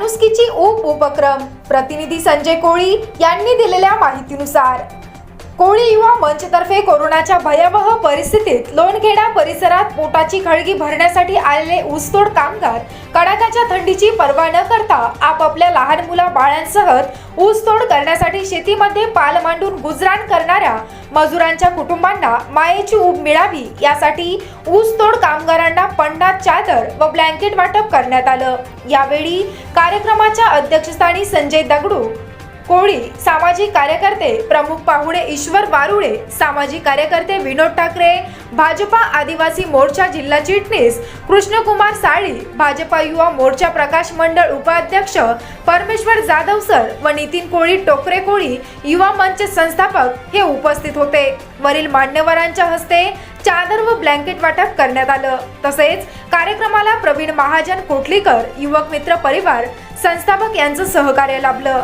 माणुसकीची ऊब उपक्रम. प्रतिनिधी संजय कोळी यांनी दिलेल्या माहितीनुसार. कोळी युवा मंचतर्फे कोरोनाच्या भयावह परिस्थितीत लोणखेडा परिसरात पोटाची खळगी भरण्यासाठी आलेले ऊसतोड कामगार कडाक्याच्या थंडीची पर्वा न करता आपापल्या लहान मुला बाळांसह ऊसतोड करण्यासाठी शेतीमध्ये पाल मांडून गुजराण करणाऱ्या मजुरांच्या कुटुंबांना मायेची ऊब मिळावी यासाठी ऊसतोड कामगारांना पन्नास चादर व ब्लँकेट वाटप करण्यात आलं. यावेळी कार्यक्रमाच्या अध्यक्षस्थानी संजय दगडू कोळी सामाजिक कार्यकर्ते प्रमुख पाहुणे ईश्वर वारुळे सामाजिक कार्यकर्ते विनोद ठाकरे भाजपा आदिवासी मोर्चा जिल्हा चिटणीस कृष्णकुमार साळी भाजपा युवा मोर्चा प्रकाश मंडळ उपाध्यक्ष परमेश्वर जाधव सर व नितीन कोळी टोकरे कोळी युवा मंच संस्थापक हे उपस्थित होते. वरील मान्यवरांच्या हस्ते चादर व ब्लँकेट वाटप करण्यात आलं. तसेच कार्यक्रमाला प्रवीण महाजन कोटलीकर युवक मित्र परिवार संस्थापक यांचं सहकार्य लाभलं.